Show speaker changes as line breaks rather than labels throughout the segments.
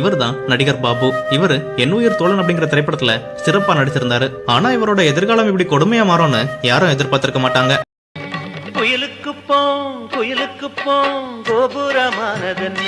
இவர் தான் நடிகர் பாபு. இவர் என் உயிர் தோழன் அப்படிங்கிற திரைப்படத்துல சிறப்பா நடிச்சிருந்தாரு. ஆனா இவரோட எதிர்காலம் இப்படி கொடுமையா மாறும்னு யாரும் எதிர்பார்த்திருக்க மாட்டாங்க.
போம் குயிலுக்கு போம் கோபுரமானதென்ன?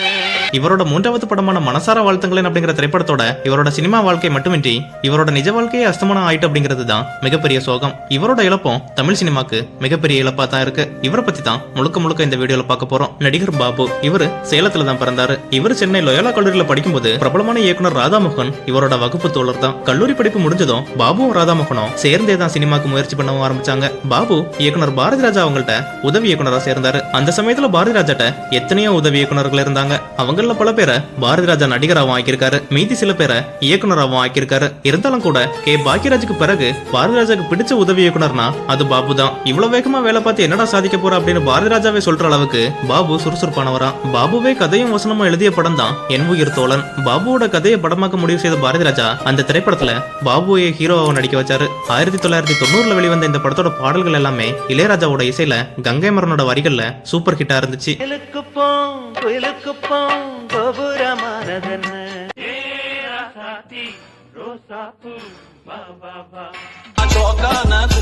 இவரோட மூன்றாவது படமான மனசார வாழ்த்துங்களேன் அப்படிங்கிற திரைப்படத்தோட இவரோட சினிமா வாழ்க்கை மட்டுமின்றி இவரோட நிஜ வாழ்க்கையே அஸ்தமனம் ஆயிட்டு அப்படிங்கிறது தான் மிகப்பெரிய சோகம். இவரோட இழப்பும் தமிழ் சினிமாக்கு மிகப்பெரிய இழப்பா தான் இருக்கு. இவரை பத்தி தான் முழுக்க முழுக்க இந்த வீடியோல பார்க்க போறோம். நடிகர் பாபு இவரு சேலத்துல தான் பிறந்தாரு. இவர் சென்னை லொயோலா கல்லூரியில படிக்கும்போது பிரபலமான இயக்குனர் ராதாமோகன் இவரோட வகுப்பு தோழர் தான். கல்லூரி படிப்பு முடிஞ்சதும் பாபுவும் ராதாமோகனும் சேர்ந்தே தான் சினிமாக்கு முயற்சி பண்ணவும் ஆரம்பிச்சாங்க. பாபு இயக்குனர் பாரதிராஜா அவங்கள்ட்ட உதவி இயக்குனர் சேர்ந்தாரு. அந்த சமயத்துல பாரதி ராஜாட்ட எத்தனையோ உதவி இயக்குனர்கள் இருந்தாங்க. அவங்கள பல பேரை பாரதி ராஜா நடிகராகவும் ஆக்கியிருக்காரு மீதி சில பேரை இயக்குனராகவும் ஆக்கியிருக்காரு. இருந்தாலும் கூட கே. பாக்கியராஜுக்கு பிறகு பாரதி ராஜாக்கு பிடிச்ச உதவி இயக்குனர்னா அது பாபு தான். இவ்வளவு வேகமா வேலை பார்த்து என்னடா சாதிக்க போற அப்படின்னு பாரதி ராஜாவே சொல்ற அளவுக்கு பாபு சுறுசுறுப்பானவரா. பாபுவே கதையும் வசனமும் எழுதிய படம் தான் என் உயிர் தோழன். பாபுவோட கதையை படமாக்க முடிவு செய்த பாரதி ராஜா அந்த திரைப்படத்துல பாபுவை ஹீரோவாக நடிக்க வச்சாரு. ஆயிரத்தி தொள்ளாயிரத்தி தொண்ணூறுல வெளிவந்த இந்த படத்தோட பாடல்கள் எல்லாமே இளையராஜாவோட இசையில கங்கை மரனோட வரிகள்ல சூப்பர் ஹிட்டா இருந்துச்சு.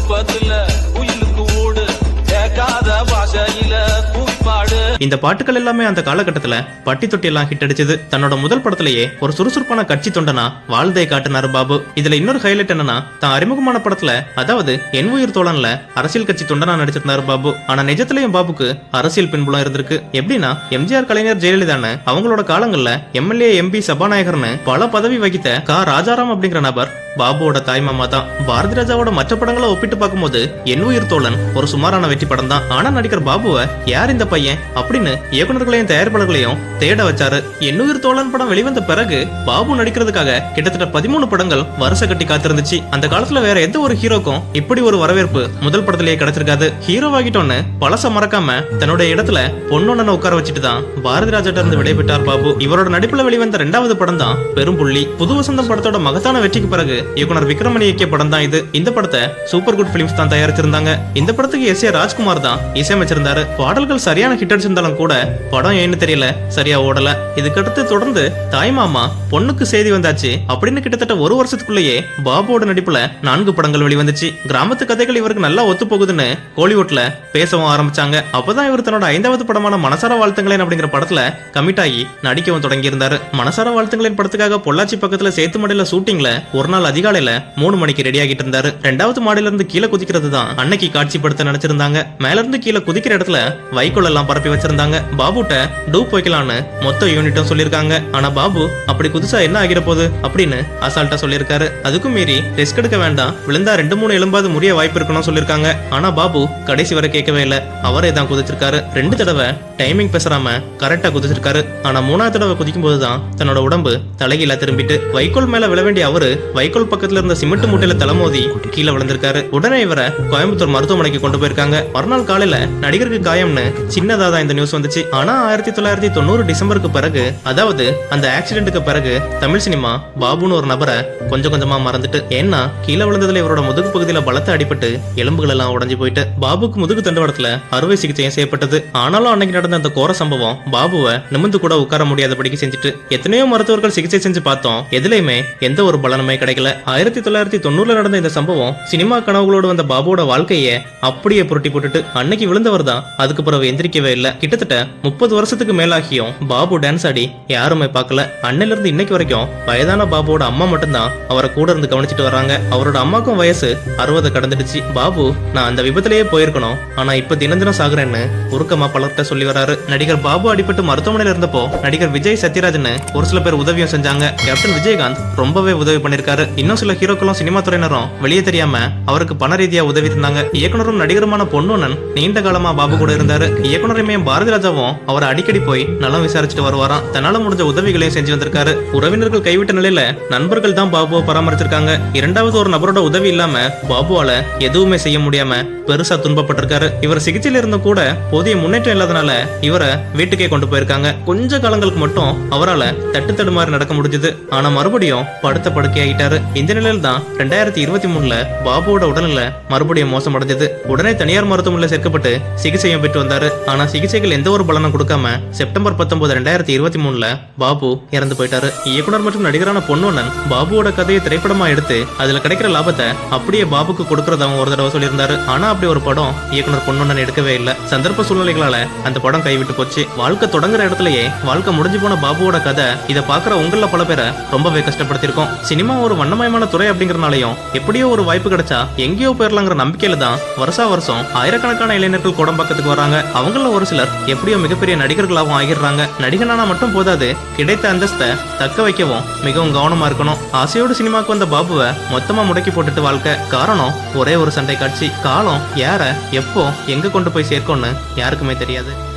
குப்பத்துல குயிலுக்கு ஓடு.
இந்த பாட்டுகள் எல்லாமே அந்த காலகட்டத்துல பட்டி தொட்டி எல்லாம் ஹிட் அடிச்சது. தன்னோட முதல் படத்திலேயே ஒரு சுறுசுறுப்பான கட்சி தொண்டனா வாழ்தை காட்டினாரு பாபு. இதுல இன்னொரு ஹைலைட் என்னன்னா தான் அறிமுகமான படத்துல அதாவது என் உயிர் தோழன்ல அரசியல் கட்சி தொண்டனா நடிச்சிருந்தாரு பாபு. ஆனா நிஜத்திலையும் பாபுக்கு அரசியல் பின்புலம் இருந்திருக்கு. எப்படின்னா எம்ஜிஆர் கலைஞர் ஜெயலலிதான்னு அவங்களோட காலங்கள்ல எம்எல்ஏ எம்பி சபாநாயகர்னு பல பதவி வகித்த கா. ராஜாராம் அப்படிங்கிற நபர் பாபுவோட தாய் மாமா தான். பாரதி ராஜாவோட மற்ற படங்களை ஒப்பிட்டு பார்க்கும்போது என் உயிர் தோழன் ஒரு சுமாரான வெற்றி படம் தான் ஆனா நடிகர் பாபுவை யார் இந்த பையன் அப்படின்னு இயக்குனர்களையும் தயாரிப்பாளர்களையும் தேட வச்சாரு. எண்ணுயிர் தோழன் படம் வெளிவந்த பிறகு பாபு நடிக்கிறதுக்காக கிட்டத்தட்ட பதிமூணு படங்கள் வருஷ கட்டி காத்திருந்துச்சு. அந்த காலத்துல வேற எந்த ஒரு ஹீரோக்கும் இப்படி ஒரு வரவேற்பு முதல் படத்திலேயே கிடைச்சிருக்காது. ஹீரோ ஆகிட்டோன்னு பழச மறக்காம தன்னுடைய இடத்துல பொண்ணொன்னு உட்கார வச்சுட்டு தான் பாரதி ராஜாட்ட இருந்து விடைபெற்றார் பாபு. இவரோட நடிப்புல வெளிவந்த ரெண்டாவது படம் தான் பெரும்புள்ளி புது வசந்தம் படத்தோட மகத்தான வெற்றிக்கு பிறகு இயக்குனர் விக்ரமணி இயக்கிய படம் தான் இது. இந்த படத்தை சூப்பர் குட் பிலிம்ஸ் தான் தயாரிச்சிருந்தாங்க. இந்த படத்துக்கு எஸ் ஏ ராஜ்குமார் தான் இசையமைச்சிருந்தாரு. பாடல்கள் சரியான ஹிட் இருந்தாலும் கூட படம் ஏன்னு தெரியல. சரியா ஓடல. இதுக்கடுத்து தொடர்ந்து தாய் மாமா பொண்ணுக்கு செய்தி வந்தாச்சு. அப்படின்னு கிட்டத்தட்ட ஒரு வருஷத்துக்குள்ளேயே பாபுவோட நடிப்புல நான்கு படங்கள் வெளிவந்துச்சு. கிராமத்து கதைகள் இவருக்கு நல்லா ஒத்து போகுதுன்னு கோலிவுட்ல பேசவும் ஆரம்பிச்சாங்க. அப்பதான் இவர் தன்னோட ஐந்தாவது படமான மனசார வாழ்த்துங்களேன் அப்படிங்கிற படத்துல கமிட் ஆகி நடிக்கவும் தொடங்கி இருந்தாரு மனசார வாழ்த்துங்களின் படத்துக்காக பொள்ளாச்சி பக்கத்துல சேத்துமடையில ஷூட்டிங்ல ஒரு நாள் அதிகாலையில மூணு மணிக்கு ரெடி ஆகிட்டு இருந்தாரு. ரெண்டாவது மாடியில இருந்து கீழே குதிக்கிறது தான் அன்னைக்கு காட்சிப்படுத்த நினைச்சிருந்தாங்க. மேல இருந்து கீழே குதிக்கிற இடத்துல வைக்கோல் எல்லாம் பரப்பி வச்சு வச்சிருந்தாங்க பாபுட்ட டூப் வைக்கலான்னு மொத்த யூனிட்டும் சொல்லியிருக்காங்க. ஆனா பாபு அப்படி குதிச்சா என்ன ஆகிற போகுது? அப்படின்னு அசால்ட்டா சொல்லியிருக்காரு. அதுக்கும் மீறி ரிஸ்க் எடுக்க வேண்டாம். விழுந்தா ரெண்டு மூணு எலும்பாவது முடிய வாய்ப்பு இருக்கணும்னு சொல்லியிருக்காங்க. ஆனா பாபு கடைசி வரை கேட்கவே இல்லை. அவரே தான் குதிச்சிருக்காரு. ரெண்டு தடவை டைமிங் பேசுறாம கரெக்டா குதிச்சிருக்காரு. ஆனா மூணாவது தடவை குதிக்கும் போதுதான் தன்னோட உடம்பு தலைகீழ திரும்பிட்டு வைக்கோல் மேல விழ வேண்டிய அவரு வைக்கோல் பக்கத்துல இருந்த சிமெண்ட் மூட்டையில தலைமோதி கீழே விழுந்திருக்காரு. உடனே இவரை கோயம்புத்தூர் மருத்துவமனைக்கு கொண்டு போயிருக்காங்க. மறுநாள் காலையில நடிகருக்கு காயம்னு சின்னதா தான் இந்த நியூஸ் வந்துச்சு. ஆனா ஆயிரத்தி தொள்ளாயிரத்தி தொண்ணூறு டிசம்பருக்கு பிறகு அதாவது அந்த ஆக்சிடென்ட்டுக்கு பிறகு தமிழ் சினிமா பாபுன்னு ஒரு நபரை கொஞ்சம் கொஞ்சமா மறந்துட்டு ஏன்னா கீழே விழுந்ததுல இவரோட முதுகு பகுதியில பலத்த அடிபட்டு எலும்புகள் எல்லாம் உடைஞ்சு போயிட்டு பாபுக்கு முதுகு தண்டுவடத்துல அறுவை சிகிச்சையும் செய்யப்பட்டது. ஆனாலும் அன்னைக்கு நடந்த அந்த கோர சம்பவம் பாபுவை நிமிந்து கூட உட்கார முடியாதபடிக்கு செஞ்சுட்டு எத்தனையோ மருத்துவர்கள் சிகிச்சை செஞ்சு பார்த்தோம். எதுலையுமே எந்த ஒரு பலனுமே கிடைக்கல. ஆயிரத்தி தொள்ளாயிரத்தி தொண்ணூறுல நடந்த இந்த சம்பவம் சினிமா கனவுகளோடு வந்த பாபுவோட வாழ்க்கைய அப்படியே புரட்டி போட்டுட்டு அன்னைக்கு விழுந்தவர் தான் அதுக்கு பிறகு எந்திரிக்கவே இல்லை. கிட்டத்தட்ட முப்பது வருஷத்துக்கு மேலாகியும் பாபு டான்ஸ் ஆடி யாருமே பார்க்கல. அன்னையில இருந்து இன்னைக்கு வரைக்கும் வயதான பாபுவோட அம்மா மட்டும்தான் அவரை கூட இருந்து கவனிச்சிட்டு வராங்க அவரோட அம்மாக்கும் வயசு அறுபது கடந்துடுச்சு. பாபு நான் அந்த விபத்திலேயே போயிருக்கணும். ஆனா இப்ப தினம் தினம் சாகுறேன்னு உருக்கமா பலர்கிட்ட சொல்லி வராரு. நடிகர் பாபு அடிபட்டு மருத்துவமனையில இருந்தப்போ நடிகர் விஜய் சத்யராஜன் ஒரு சில பேர் உதவியும் செஞ்சாங்க. கேப்டன் விஜயகாந்த் ரொம்பவே உதவி பண்ணிருக்காரு இன்னும் சில ஹீரோக்களும் சினிமா துறையினரும் வெளியே தெரியாம அவருக்கு பண ரீதியா உதவி இருந்தாங்க இயக்குனரும் நடிகருமான பொன்னுனன் நீண்ட காலமா பாபு கூட இருந்தாரு. இயக்குனருமே பாரதி ராஜாவும் அவரை அடிக்கடி போய் நலம் விசாரிச்சுட்டு வருவாராம். தன்னால முடிஞ்ச உதவிகளையும் செஞ்சு வந்திருக்காரு. உறவினர்கள் கைவிட்ட நிலையில நண்பர்கள் தான் பாபுவை பராமரிச்சிருக்காங்க. இரண்டாவது ஒரு நபரோட உதவி இல்லாம பாபுவால எதுவுமே செய்ய முடியாம பெருசா துன்பப்பட்டிருக்காரு. இவர் சிகிச்சையில இருந்தும் கூட போதிய முன்னேற்றம் இல்லாதனால இவரை வீட்டுக்கே கொண்டு போயிருக்காங்க. கொஞ்ச காலங்களுக்கு மட்டும் அவரால தட்டு தடுமாறி நடக்க முடிஞ்சது. ஆனா மறுபடியும் படுத்த படுக்கையாயிட்டாரு. இந்த நிலையில தான் ரெண்டாயிரத்தி இருபத்தி மூணுல பாபுவோட உடல்நிலை மறுபடியும் மோசமடைஞ்சது. உடனே தனியார் மருத்துவமனையில் சேர்க்கப்பட்டு சிகிச்சையும் பெற்று வந்தாரு. ஆனா சிகிச்சை சிகிச்சைகள் எந்த ஒரு பலனும் கொடுக்காம செப்டம்பர் பத்தொன்பது ரெண்டாயிரத்தி இருபத்தி மூணுல பாபு இறந்து போயிட்டாரு. இயக்குனர் மற்றும் நடிகரான பொன்னொன்னன் பாபுவோட கதையை திரைப்படமா எடுத்து அதுல கிடைக்கிற லாபத்தை அப்படியே பாபுக்கு கொடுக்கறதாவும் ஒரு தடவை சொல்லியிருந்தாரு. ஆனா அப்படி ஒரு படம் இயக்குனர் பொன்னொன்னன் எடுக்கவே இல்லை. சந்தர்ப்ப சூழ்நிலைகளால அந்த படம் கைவிட்டு போச்சு. வாழ்க்கை தொடங்குற இடத்துலயே வாழ்க்கை முடிஞ்சு போன பாபுவோட கதை இதை பாக்குற உங்கள பல பேரை ரொம்பவே கஷ்டப்படுத்திருக்கோம் சினிமா ஒரு வண்ணமயமான துறை அப்படிங்கறனாலையும் எப்படியோ ஒரு வாய்ப்பு கிடைச்சா எங்கேயோ போயிடலாங்கிற நம்பிக்கையில தான் வருஷா வருஷம் ஆயிரக்கணக்கான இளைஞர்கள் கோடம்பாக்கத்துக்கு வராங்க. அவங்கள ஒரு சிலர் எப்படியோ மிகப்பெரிய நடிகர்களாகவும் ஆகிடுறாங்க. நடிகனானா மட்டும் போதாது கிடைத்த அந்தஸ்தை தக்க வைக்கவும் மிகவும் கவனமா இருக்கணும். ஆசையோடு சினிமாக்கு வந்த பாபுவை மொத்தமா முடக்கி போட்டுட்டு வாழ்க்கை. காரணம் ஒரே ஒரு சண்டை காட்சி. காலம் யார எப்போ எங்க கொண்டு போய் சேர்க்கும்னு யாருக்குமே தெரியாது.